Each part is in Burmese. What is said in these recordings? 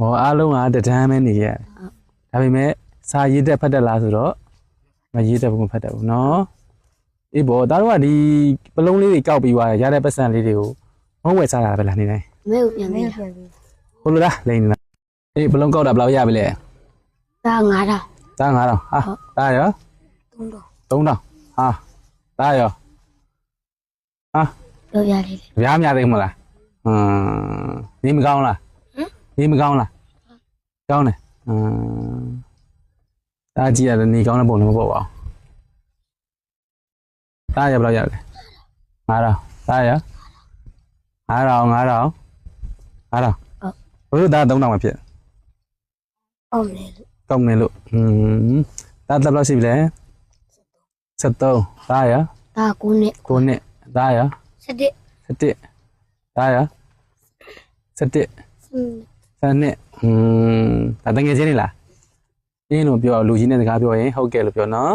ဟောအားလုံးကတဒန်းပဲနေရတယ်ဒါပေမဲ့စာရေးတက်ဖတ်တက်လားဆိုတော့မရေးတက်ဘူးမဖတ်တက်ဘူးเนาะအေးဘောဒါတော့ကဒီပလုံးလေးတွေကောက်ပြီးွားရတဲ့ပတ်စံလေးတွေကိုမဟုတ်ဝယ်စားတာပဲလားနေတိုင်းမဲကိုပြန်နေပြန်ပြီဟုတ်လားလိန်နေလားအေးပလုံးကောက်တာဘယ်လောက်ရပြီလဲဒါ9000ဒါ9000ဟာဒါရော3000 3000ဟာဒါရောဟာတော့ရလေးဗျားများသိမလားဟမ်နေမကောင်းလား နေမကောင်းလားကောင်းတယ်ဟမ်ဒါကြည့်ရတယ်နေကောင်းတဲ့ပုံလည်းမပေါ်ပါဘူးဒါရဘယ်လောက်ရလဲ9000ဒါရ9000 9000 9000ဘယ်လိုဒါ3000ပဲဖြစ်အောင်လေလို့ကောင်းနေလို့ဟမ်ဒါတက်ဘယ်လောက်ရှိပြီလဲ73ဒါရဒါ9နှစ်9နှစ်ဒါရ7 7ဒါရ7อืม ဆယ်နှစ်ဟွန်းဒါတငယ်ချင်းနေလားအင်းလို့ပြောလူကြီးနဲ့စကားပြောရင်ဟုတ်ကဲ့လို့ပြောနော်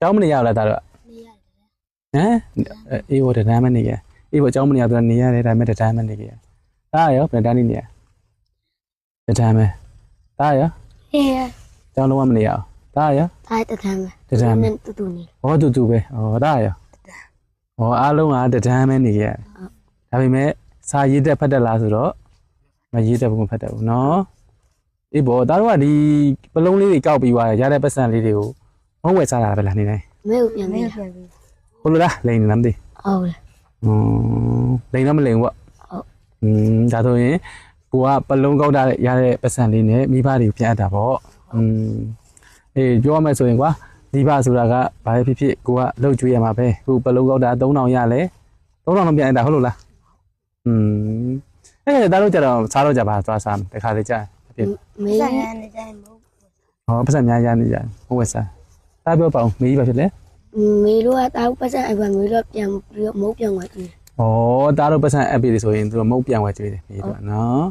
ကျောင်းမနေရဘူးလားဒါတော့နေရတယ်ဟမ်အေးဟိုတန်းမနေခဲ့အေးဟိုကျောင်းမနေရတော့နေရတယ်ဒါပေမဲ့တန်းမနေခဲ့ဒါရောဘယ်တန်းနေနေရတန်းပဲဒါရောဟေးကျောင်းလုံးဝမနေရအောင်ဒါရောဒါတထမ်းပဲတထမ်းပဲနဲ့တူတူနေဟောတူတူပဲဟောဒါရောဟောအားလုံးကတန်းပဲနေခဲ့ဒါပေမဲ့စာရေးတက်ဖတ်တက်လားဆိုတော့ မရေးတဲ့ဘုံဖတ်တယ်ဘူးနော်အေးဘောဒါတော့ကဒီပလုံးလေးတွေကောက်ပြီးွားရတဲ့ပတ်စံလေးတွေကိုမဟုတ်ဝယ်စားတာပဲလားနေတိုင်းမဲကိုပြန်နေပြန်ပြီဟိုလိုလားလိန်နေလားမသိဟုတ်လားอืมလိန်တော့မလိန်ဘူးပေါ့ဟုတ်อืมဒါဆိုရင်ကိုကပလုံးကောက်တာရတဲ့ပတ်စံလေးနဲ့မိဘတွေကိုပြန်အပ်တာပေါ့อืมအေးပြောရမယ်ဆိုရင်ကွာမိဘဆိုတာကဘာပဲဖြစ်ဖြစ်ကိုကလှုပ်ကြွေးရမှာပဲခုပလုံးကောက်တာ3000ရလဲ3000တော့ပြန်အပ်တာဟုတ်လို့လားอืม အဲ့ဒါသားတို့ကြတော့စားတော့ကြပါသွားစားတခါလေကြာအပြင်မေးရနေကြမို့ဟောပတ်စံများရနေကြဟုတ်ဝက်စားသားပြောပါအောင်မေးပါဖြစ်လဲမေးလို့ကသားတို့ပတ်စံအပမေးလို့ပြန်ပြီးတော့မုတ်ပြန်ဝင်တယ်ဩသားတို့ပတ်စံအပတွေဆိုရင်သူတို့မုတ်ပြန်ဝင်ကြွေးတယ်မေးတော့နော်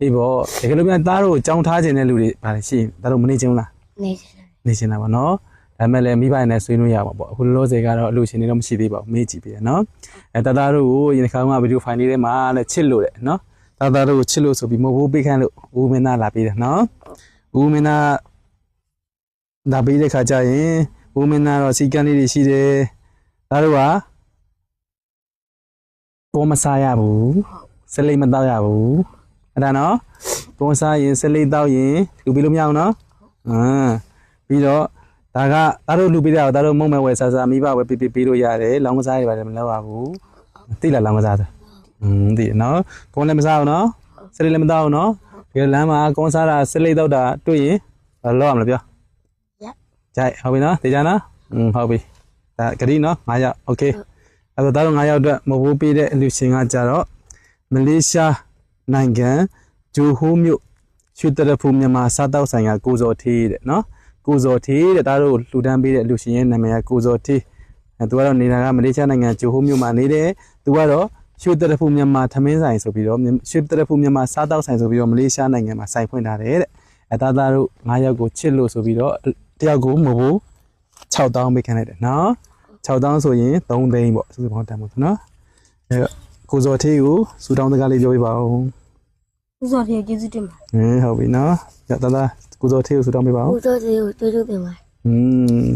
အေးပေါ့တကယ်လို့ပြန်သားတို့ကြောင်းထားခြင်းတဲ့လူတွေပါလေရှိရင်သားတို့မနေချင်းလားနေချင်းနေချင်းလားဗောနော်ဒါမဲ့လည်းမိဘနဲ့ဆွေးနွေးရမှာပေါ့အခုလောလောဆယ်ကတော့အလူရှင်တွေတော့မရှိသေးပါဘူးမေးကြည့်ပြရနော်အဲတသားတို့ကိုရင်ခါကဗီဒီယိုဖိုင်လေးထဲမှာလည်းချစ်လို့တဲ့နော် သားသားတို့ကိုချစ်လို့ဆိုပြီးမဟုတ်ဘူးပေးခန့်လို့ဦးမင်းသားလာပေးတယ်နော်။ဦးမင်းသားလာပေးတဲ့ခါကျရင်ဦးမင်းသားတော့စီကန်းလေးတွေရှိတယ်။သားတို့ကပေါ်မစားရဘူး။စလိတ်မတောက်ရဘူး။အဲ့ဒါနော်။ပေါ်စားရင်စလိတ်တောက်ရင်လူပေးလို့မရအောင်နော်။အင်းပြီးတော့ဒါကသားတို့လူပေးတာကိုသားတို့မုံမဲ့ဝယ်စားစားမိဘဝယ်ပေးပေးပေးလို့ရတယ်။လောင်းကစားတွေပါတယ်မလုပ်ရဘူး။သိလားလောင်းကစားဆို။ อืมသိရနော်။ကုန်းလည်းမစားအောင်နော်။စလိတ်လည်းမတောက်အောင်နော်။ဒီလမ်းမှာကုန်းစားတာစလိတ်တောက်တာတွေ့ရင်ဘာလုပ်ရမလဲပြော။ ကြိုက်ဟုတ်ပြီနော်တေချာနော်อืมဟုတ်ပြီဒါဂရီနော်9ရောက်โอเคအဲ့တော့ဒါတော့9ရောက်အတွက်မဟုတ်ပေးတဲ့အလူရှင်ကကြတော့မလေးရှားနိုင်ငံဂျိုဟိုးမြို့ရွှေတရဖူမြန်မာစားတောက်ဆိုင်ကကိုဇော်ထေးတဲ့နော်ကိုဇော်ထေးတဲ့ဒါတို့လှူဒန်းပေးတဲ့အလူရှင်ရဲ့နာမည်ကကိုဇော်ထေးအဲသူကတော့နေတာကမလေးရှားနိုင်ငံဂျိုဟိုးမြို့မှာနေတယ်သူကတော့ ရွှေတရဖူမြန်မာသမင်းဆိုင်ဆိုပြီးတော့ရွှေတရဖူမြန်မာစားတောက်ဆိုင်ဆိုပြီးတော့မလေးရှားနိုင်ငံမှာဆိုင်ဖွင့်ထားတယ်တဲ့အသားသားတို့၅ယောက်ကိုချစ်လို့ဆိုပြီးတော့တယောက်ကိုမဘူး6000ပေးခံလိုက်တယ်နော်6000ဆိုရင်3သိန်းပေါ့စုစုပေါင်းတန်ဖို့ဆိုနော်အဲကိုဇော်ထေးကိုစူတောင်းတကားလေးပြောပြပါဦးကိုဇော်ထေးကျေးဇူးတင်ပါဟင်းဟုတ်ပြီနော်ရတသားကိုဇော်ထေးကိုစူတောင်းပေးပါဦးကိုဇော်ထေးကိုကျေးဇူးတင်ပါอืม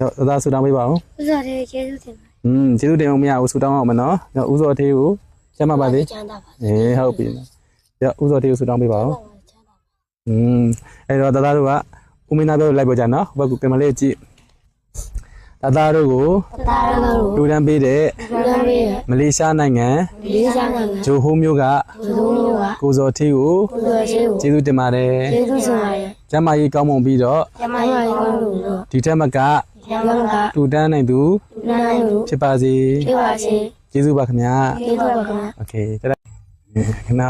ရတသားစူတောင်းပေးပါဦးကိုဇော်ထေးကိုကျေးဇူးတင်ပါ อืมကျေးဇူးတင်အောင်မရဘူးစူတောင်းအောင်မနော်ရဦးဇော်သေးကိုကျမ်းပါပါစေ ချမ်းသာပါ အေးဟုတ်ပြီရဦးဇော်သေးကိုစူတောင်းပေးပါဦး ချမ်းသာ อืมအဲ့တော့တသားတို့ကဦးမင်းသားပြောလိုက်ပါကြနော်ဘက်ကကင်မလေးကြည့်တသားတို့ကို တာရကတော့ လူတန်းပေးတဲ့ လူရမ်းပေးရ မလေးရှားနိုင်ငံ လေးစားနိုင်ငံ ဂျိုဟိုးမြို့က လူတို့မျိုးက ကိုဇော်ထေးကို ကိုယ်တော်ရှိကို ကျေးဇူးတင်ပါတယ် ကျေးဇူးတင်ပါတယ် ကျမ်းမာရေးကောင်းမွန်ပြီးတော့ ကျမရဲ့ကောင်းလို့တော့ ဒီထက်မက ကျမက တူတန်းနိုင်သူ နားလို့ ဖြစ်ပါစေ ဖြစ်ပါစေ ကျေးဇူးပါခင်ဗျာ ကျေးဇူးပါခင်ဗျာ โอเคတက်လိုက်ခဏ